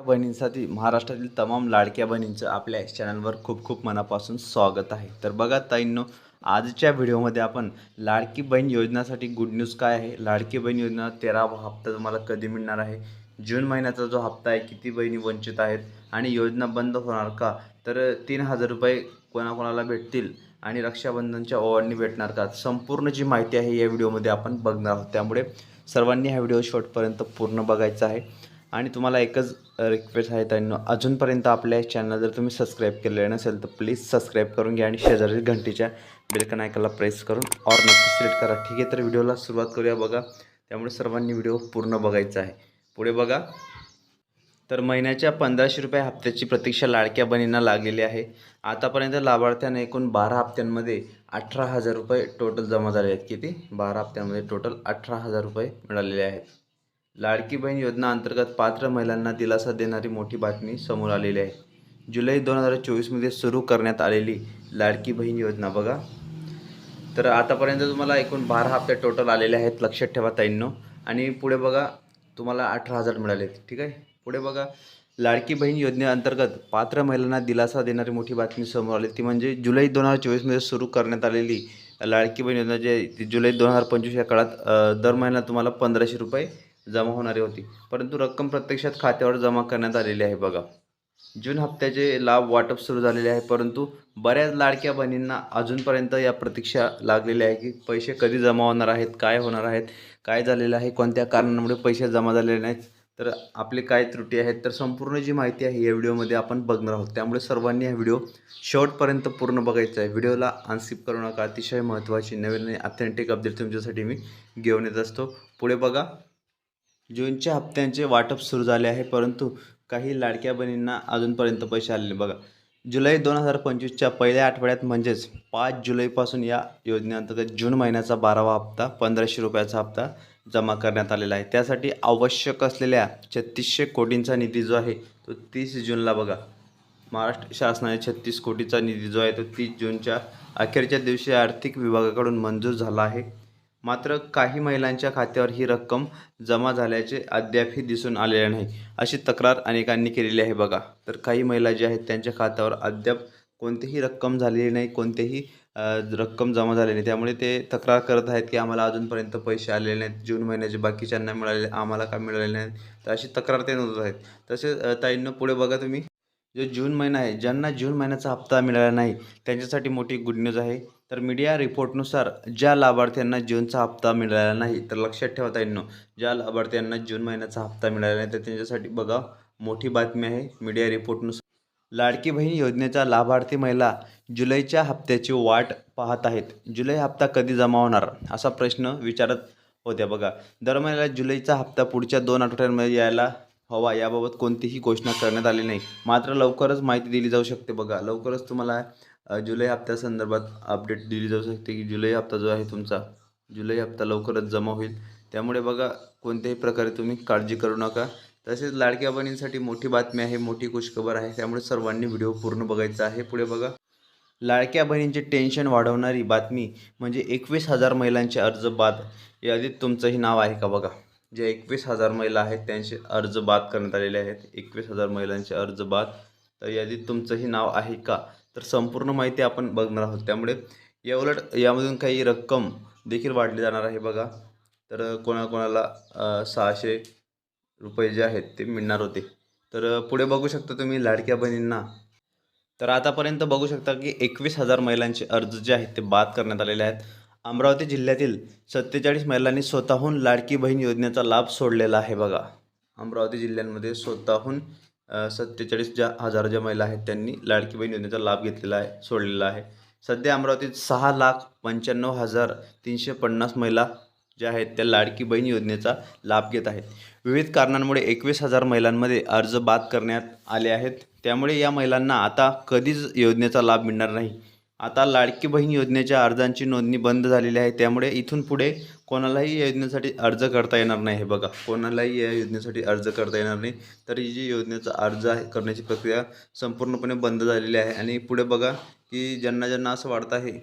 लाडक्या बहिणींसाठी महाराष्ट्रातील तमाम लाडक्या बहिणींचं आपल्या चॅनलवर खूप खूप मनापासून स्वागत आहे. तर बघा ताईंनो आजच्या व्हिडिओमध्ये आपण लाडकी बहीण योजनासाठी गुड न्यूज काय आहे? लाडकी बहीण योजना तेरावा हप्ता तुम्हाला कधी मिळणार आहे? जून महिन्याचा जो हप्ता आहे किती बहिणी वंचित आहेत आणि योजना बंद होणार का? तर तीन हजार रुपये कोणाकोणाला भेटतील आणि रक्षाबंधनच्या ओवाळणी भेटणार का? संपूर्ण जी माहिती आहे या व्हिडिओमध्ये आपण बघणार आहोत. त्यामुळे सर्वांनी हा व्हिडिओ शेवटपर्यंत पूर्ण बघायचा आहे. आणि तुम्हाला एकच रिक्वेस्ट आहे त्यांना अजूनपर्यंत आपल्या चॅनल जर तुम्ही सबस्क्राईब केलेलं नसेल तर प्लीज सबस्क्राईब करून घ्या आणि शेजारी घंटीच्या बेलकन आयकनला प्रेस करून और नक्की सिलेक्ट करा. ठीक आहे तर व्हिडिओला सुरुवात करूया बघा. त्यामुळे सर्वांनी व्हिडिओ पूर्ण बघायचा आहे. पुढे बघा. तर महिन्याच्या पंधराशे रुपये हप्त्याची प्रतीक्षा लाडक्या बहिणींना लागलेली आहे. आतापर्यंत लाभार्थ्यांना एकूण बारा हप्त्यांमध्ये अठरा हजार रुपये टोटल जमा झाले आहेत. किती? बारा हप्त्यांमध्ये टोटल अठरा हजार रुपये मिळालेले आहेत. लाडकी बहीण योजना अंतर्गत पात्र महिलांना दिलासा देणारी मोठी बातमी समोर आलेली आहे. जुलै दोन हजार चोवीसमध्ये सुरू करण्यात आलेली लाडकी बहीण योजना बघा. तर आतापर्यंत तुम्हाला एकूण बारा हप्ते टोटल आलेले आहेत लक्षात ठेवा ताईंनो. आणि पुढे बघा तुम्हाला अठरा हजार मिळाले ठीक आहे? पुढे बघा लाडकी बहीण योजनेअंतर्गत पात्र महिलांना दिलासा देणारी मोठी बातमी समोर आली. ती म्हणजे जुलै दोन हजार चोवीसमध्ये सुरू करण्यात आलेली लाडकी बहीण योजना जे ती जुलै दोन हजार पंचवीस या काळात दर महिन्याला तुम्हाला पंधराशे रुपये जमा होणारी होती. परंतु रक्कम प्रत्यक्षात खात्यावर जमा करण्यात आलेली आहे बघा. जून हप्त्याचे लाभ वाटप सुरू झालेले आहे परंतु बऱ्याच लाडक्या बहिणींना अजूनपर्यंत या प्रतीक्षा लागलेल्या आहे की पैसे कधी जमा होणार आहेत काय होणार आहेत काय झालेलं आहे कोणत्या कारणामुळे पैसे जमा झालेले नाहीत. तर आपले काय त्रुटी आहेत तर संपूर्ण जी माहिती आहे या व्हिडिओमध्ये आपण बघणार आहोत. त्यामुळे सर्वांनी हा व्हिडिओ शेवटपर्यंत पूर्ण बघायचा आहे. व्हिडिओला अनस्किप करू नका. अतिशय महत्त्वाची नवीन आणि अथेंटिक अपडेट तुमच्यासाठी मी घेऊन येत असतो. पुढे बघा. जूनच्या हप्त्यांचे वाटप सुरू झाले आहे परंतु काही लाडक्या बहिणींना अजूनपर्यंत पैसे आलेले बघा. जुलै दोन हजार पंचवीसच्या पहिल्या आठवड्यात म्हणजेच पाच जुलैपासून या योजनेअंतर्गत जून महिन्याचा बारावा हप्ता पंधराशे रुपयाचा हप्ता जमा करण्यात आलेला आहे. त्यासाठी आवश्यक असलेल्या छत्तीसशे कोटींचा निधी जो आहे तो तीस जूनला बघा. महाराष्ट्र शासनाने छत्तीस कोटीचा निधी जो आहे तो तीस जूनच्या अखेरच्या दिवशी आर्थिक विभागाकडून मंजूर झाला आहे. मात्र काही महिलांच्या खात्यावर ही रक्कम जमा झाल्याचे अद्यापही दिसून आलेले नाही. अशी तक्रार अनेकांनी केलेली आहे बघा. तर काही महिला ज्या आहेत त्यांच्या खात्यावर अद्याप कोणतीही रक्कम झालेली नाही कोणतेही रक्कम जमा झाली नाही. त्यामुळे ते तक्रार करत आहेत की आम्हाला अजूनपर्यंत पैसे आलेले नाहीत. जून महिन्याचे बाकीच्यांना मिळाले आम्हाला का मिळाले नाहीत. तर अशी तक्रार ते नोंदवत आहेत. तसेच ताईंना पुढे बघा तुम्ही. जो जून महिना आहे ज्यांना जून महिन्याचा हप्ता मिळाला नाही त्यांच्यासाठी मोठी गुड न्यूज आहे. तर मीडिया रिपोर्टनुसार ज्या लाभार्थ्यांना जूनचा हप्ता मिळाला नाही तर लक्षात ठेवा ताईंनो ज्या लाभार्थ्यांना जून महिन्याचा हप्ता मिळाला नाही तर त्यांच्यासाठी बघा मोठी बातमी आहे मीडिया रिपोर्टनुसार लाडकी बहीण योजनेचा लाभार्थी महिला जुलैच्या हप्त्याची वाट पाहत आहेत. जुलै हप्ता कधी जमा होणार? असा प्रश्न विचारत होत्या बघा. दर महिन्याला जुलैचा हप्ता पुढच्या दोन आठवड्यांमध्ये यायला हवा याबाबत कोणतीही घोषणा करण्यात आली नाही. मात्र लवकरच माहिती दिली जाऊ शकते बघा. लवकरच तुम्हाला जुलै हप्त्यासंदर्भात अपडेट दिली जाऊ शकते की जुलै हप्ता जो आहे तुमचा जुलै हप्ता लवकरच जमा होईल. त्यामुळे बघा कोणत्याही प्रकारे तुम्ही काळजी करू नका. तसेच लाडक्या बहिणींसाठी मोठी बातमी आहे मोठी खुशखबर आहे. त्यामुळे सर्वांनी व्हिडिओ पूर्ण बघायचा आहे. पुढे बघा. लाडक्या बहिणींचे टेन्शन वाढवणारी बातमी म्हणजे एकवीस हजार महिलांचे अर्ज बाद. यादीत तुमचंही नाव आहे का बघा? जे एकवीस हजार महिला आहेत त्यांचे अर्ज बाद करण्यात आलेले आहेत. एकवीस हजार महिलांचे अर्ज बाद. तर यादीत तुमचंही नाव आहे का? तर संपूर्ण माहिती आपण बघणार आहोत. त्यामुळे या उलट यामधून काही रक्कम देखील वाढली जाणार आहे बघा. तर कोणाकोणाला सहाशे रुपये जे आहेत ते मिळणार होते. तर पुढे बघू शकता तुम्ही लाडक्या बहिणींना. तर आतापर्यंत बघू शकता की एकवीस हजार महिलांचे अर्ज जे आहेत ते बाद करण्यात आलेले आहेत. अमरावती जिल्ह्यातील सत्तेचाळीस महिलांनी स्वतःहून लाडकी बहीण योजनेचा लाभ सोडलेला आहे बघा. अमरावती जिल्ह्यांमध्ये स्वतःहून सत्तेचाळीस ज्या हजार ज्या महिला आहेत त्यांनी लाडकी बहीण योजनेचा लाभ घेतलेला आहे सोडलेला आहे. सध्या अमरावतीत सहा लाख पंच्याण्णव हजार तीनशे पन्नास महिला ज्या आहेत त्या लाडकी बहीण योजनेचा लाभ घेत आहेत. विविध कारणांमुळे एकवीस हजार महिलांमध्ये अर्ज बाद करण्यात आले आहेत. त्यामुळे या महिलांना आता कधीच योजनेचा लाभ मिळणार नाही. आता लाडकी बहीण योजनेच्या अर्जांची नोंदणी बंद झालेली आहे. त्यामुळे इथून पुढे कोणालाही या योजनेसाठी अर्ज करता येणार नाही. हे बघा कोणालाही या योजनेसाठी अर्ज करता येणार नाही. तर ही जी योजनेचा अर्ज आहे करण्याची प्रक्रिया संपूर्णपणे बंद झालेली आहे. आणि पुढे बघा की ज्यांना ज्यांना असं वाढत आहे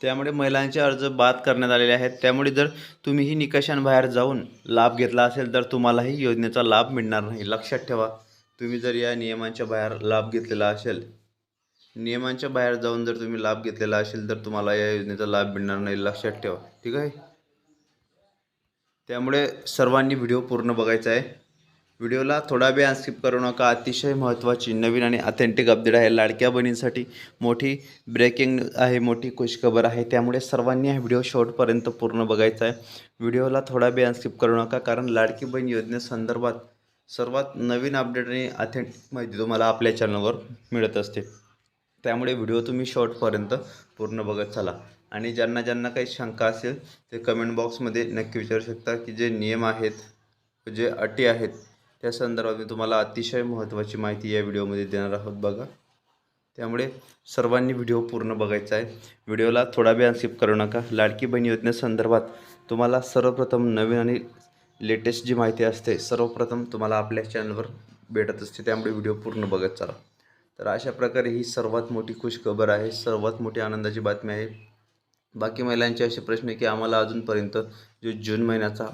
त्यामुळे महिलांचे अर्ज बाद करण्यात आलेले आहेत. त्यामुळे जर तुम्हीही निकषांबाहेर जाऊन लाभ घेतला असेल तर तुम्हालाही योजनेचा लाभ मिळणार नाही. लक्षात ठेवा तुम्ही जर या नियमांच्या बाहेर लाभ घेतलेला असेल नियमांच्या बाहेर जाऊन जर तुम्ही लाभ घेतलेला असेल तर तुम्हाला या योजनेचा लाभ मिळणार नाही लक्षात ठेवा. ठीक आहे? त्यामुळे सर्वांनी व्हिडिओ पूर्ण बघायचा आहे. व्हिडिओला थोडा वेळ स्किप करू नका. अतिशय महत्त्वाची नवीन आणि अथेंटिक अपडेट आहे लाडक्या बहिणींसाठी. मोठी ब्रेकिंग आहे मोठी खुशखबर आहे. त्यामुळे सर्वांनी हा व्हिडिओ शेवटपर्यंत पूर्ण बघायचा आहे. व्हिडिओला थोडा वेळ स्किप करू नका कारण लाडकी बहीण योजनेसंदर्भात सर्वात नवीन अपडेट आणि ऑथेंटिक माहिती तुम्हाला आपल्या चॅनलवर मिळत असते. त्यामुळे व्हिडिओ तुम्ही शॉर्टपर्यंत पूर्ण बघत चला. आणि ज्यांना ज्यांना काही शंका असेल ते कमेंट बॉक्समध्ये नक्की विचारू शकता की जे नियम आहेत जे अटी आहेत त्या संदर्भात मी तुम्हाला अतिशय महत्त्वाची माहिती या व्हिडिओमध्ये देणार आहोत बघा. त्यामुळे सर्वांनी व्हिडिओ पूर्ण बघायचा आहे. व्हिडिओला थोडा वेळ स्किप करू नका. लाडकी बहीण योजनेसंदर्भात तुम्हाला सर्वप्रथम नवीन आणि लेटेस्ट जी माहिती असते सर्वप्रथम तुम्हाला आपल्या चॅनलवर भेटत असते. त्यामुळे व्हिडिओ पूर्ण बघत चला. तर अशा प्रकारे ही सर्वात मोठी खुशखबर आहे सर्वात मोठी आनंदाची बातमी आहे. बाकी महिलांचे असे प्रश्न आहे की आम्हाला अजूनपर्यंत जो जून महिन्याचा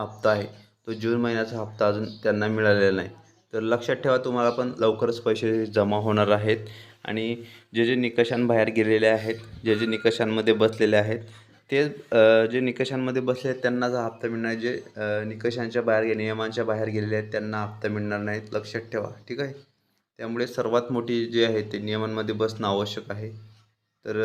हप्ता आहे तो जून महिन्याचा हप्ता अजून त्यांना मिळालेला नाही. तर लक्षात ठेवा तुम्हाला पण लवकरच पैसे जमा होणार आहेत आणि जे जे निकषांबाहेर गेलेले आहेत जे जे निकषांमध्ये बसलेले आहेत ते जे निकषांमध्ये बसले आहेत त्यांनाच हा हप्ता मिळणार जे निकषांच्या बाहेर गे नियमांच्या बाहेर गेलेले आहेत त्यांना हप्ता मिळणार नाहीत. लक्षात ठेवा ठीक आहे? त्यामुळे सर्वात मोठी जे आहे ते नियमांमध्ये बसणं आवश्यक आहे. तर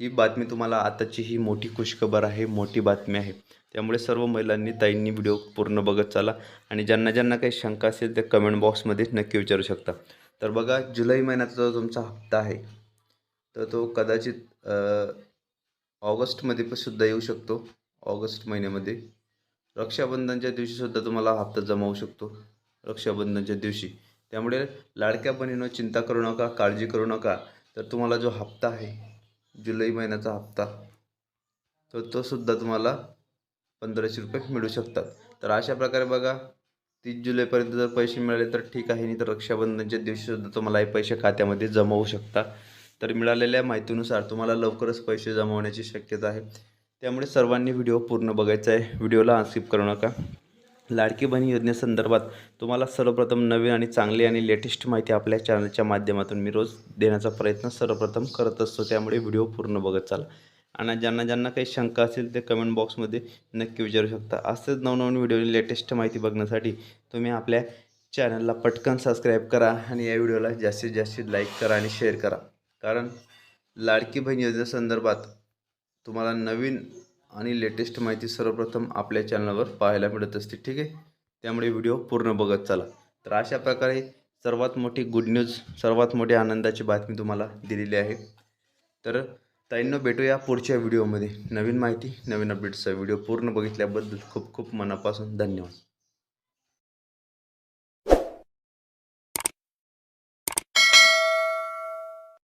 ही बातमी तुम्हाला आताची ही मोठी खुशखबर आहे मोठी बातमी आहे. त्यामुळे सर्व महिलांनी ताईंनी व्हिडिओ पूर्ण बघत चाला आणि ज्यांना ज्यांना काही शंका असेल त्या कमेंट बॉक्समध्ये नक्की विचारू शकता. तर बघा जुलै महिन्याचा जो तुमचा हप्ता आहे तर तो कदाचित ऑगस्टमध्ये पण सुद्धा येऊ शकतो. ऑगस्ट महिन्यामध्ये. रक्षाबंधनच्या दिवशीसुद्धा तुम्हाला हप्ता जमा होऊ शकतो. रक्षाबंधनच्या दिवशी. त्यामुळे लाडक्या बहिणीनं चिंता करू नका काळजी करू नका. तर तुम्हाला जो हप्ता आहे जुलै महिन्याचा हप्ता तर तो सुद्धा तुम्हाला पंधराशे रुपये मिळू शकतात. तर अशा प्रकारे बघा तीस जुलैपर्यंत जर पैसे मिळाले तर ठीक आहे नाही तर रक्षाबंधनच्या दिवशीसुद्धा तुम्हाला हे पैसे खात्यामध्ये जमा होऊ शकता. तर मिळालेल्या माहितीनुसार तुम्हाला लवकरच पैसे जमवण्याची शक्यता आहे. त्यामुळे सर्वांनी व्हिडिओ पूर्ण बघायचा आहे. व्हिडिओला अनस्किप करू नका. लाडकी बहीण योजनेसंदर्भात तुम्हाला सर्वप्रथम नवीन आणि चांगली आणि लेटेस्ट माहिती आपल्या चॅनलच्या माध्यमातून मी रोज देण्याचा प्रयत्न सर्वप्रथम करत असतो. त्यामुळे व्हिडिओ पूर्ण बघत चाला. आणि ज्यांना ज्यांना काही शंका असेल ते कमेंट बॉक्समध्ये नक्की विचारू शकता. असेच नवनवीन व्हिडिओ लेटेस्ट माहिती बघण्यासाठी तुम्ही आपल्या चॅनलला पटकन सबस्क्राईब करा आणि या व्हिडिओला जास्तीत जास्त लाईक करा आणि शेअर करा. कारण लाडकी बहीण योजनेसंदर्भात तुम्हाला नवीन आणि लेटेस्ट माहिती सर्वप्रथम आपल्या चॅनलवर पाहायला मिळत असते ठीक आहे? त्यामुळे व्हिडिओ पूर्ण बघत चला. तर अशा प्रकारे सर्वात मोठी गुड न्यूज सर्वात मोठी आनंदाची बातमी तुम्हाला दिलेली आहे. तर ताईंनो भेटूया पुढच्या व्हिडिओमध्ये नवीन माहिती नवीन अपडेट्सचा व्हिडिओ पूर्ण बघितल्याबद्दल खूप खूप मनापासून धन्यवाद.